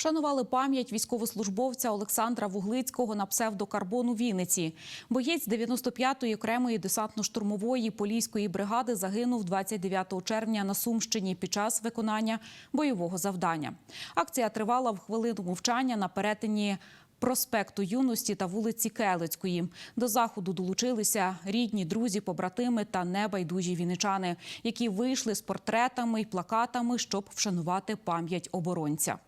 Вшанували пам'ять військовослужбовця Олександра Вуглицького на псевдокарбон у Вінниці. Боєць 95-ї окремої десантно-штурмової поліської бригади загинув 29 червня на Сумщині під час виконання бойового завдання. Акція тривала в хвилину мовчання на перетині проспекту Юності та вулиці Келицької. До заходу долучилися рідні, друзі, побратими та небайдужі вінничани, які вийшли з портретами й плакатами, щоб вшанувати пам'ять оборонця.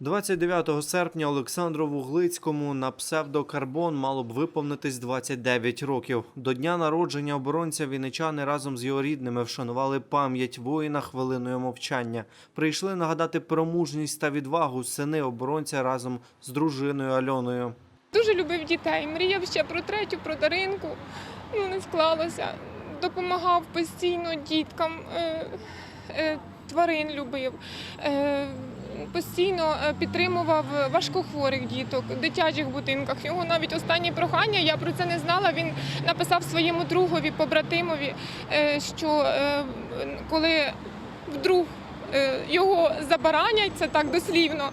29 серпня Олександру Вуглицькому на псевдокарбон мало б виповнитись 29 років. До дня народження оборонця вінничани разом з його рідними вшанували пам'ять воїна хвилиною мовчання. Прийшли нагадати про мужність та відвагу сини оборонця разом з дружиною Альоною. Дуже любив дітей, мріяв ще про третю, про Даринку. Ну, не склалося. Допомагав постійно діткам, е, е, тварин любив. Постійно е, підтримував важкохворих діток в дитячих будинках. Його навіть останнє прохання, я про це не знала. Він написав своєму другові, побратимові, е, що е, коли вдруг його забаранять, це так дослівно,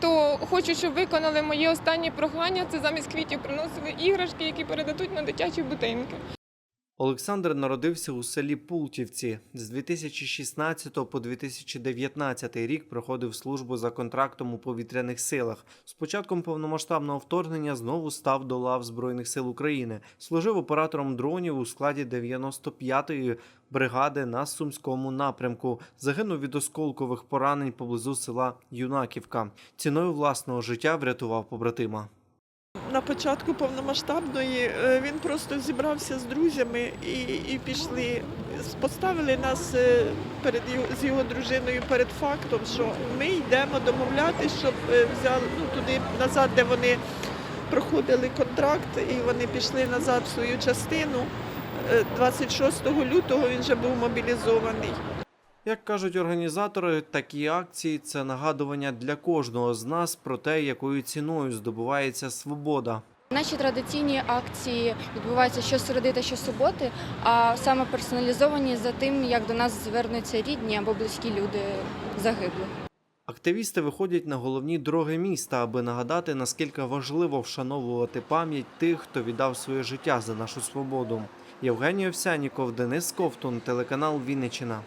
то хочу, щоб виконали моє останнє прохання. Це замість квітів приносили іграшки, які передадуть на дитячі будинки. Олександр народився у селі Пултівці. З 2016 по 2019 рік проходив службу за контрактом у повітряних силах. З початком повномасштабного вторгнення знову став до лав Збройних сил України. Служив оператором дронів у складі 95-ї бригади на Сумському напрямку. Загинув від осколкових поранень поблизу села Юнаківка. Ціною власного життя врятував побратима. На початку повномасштабної е, він просто зібрався з друзями і, і пішли. Поставили нас е, перед з його дружиною перед фактом, що ми йдемо домовлятися, щоб е, взяли ну, туди назад, де вони проходили контракт, і вони пішли назад в свою частину. Е, 26 лютого він вже був мобілізований. Як кажуть організатори, такі акції це нагадування для кожного з нас про те, якою ціною здобувається свобода. Наші традиційні акції відбуваються щосереди та щосуботи, а саме персоналізовані за тим, як до нас звернуться рідні або близькі люди загиблих. Активісти виходять на головні дороги міста, аби нагадати, наскільки важливо вшановувати пам'ять тих, хто віддав своє життя за нашу свободу. Євгеній Овсяніков, Денис Ковтун, телеканал Вінниччина.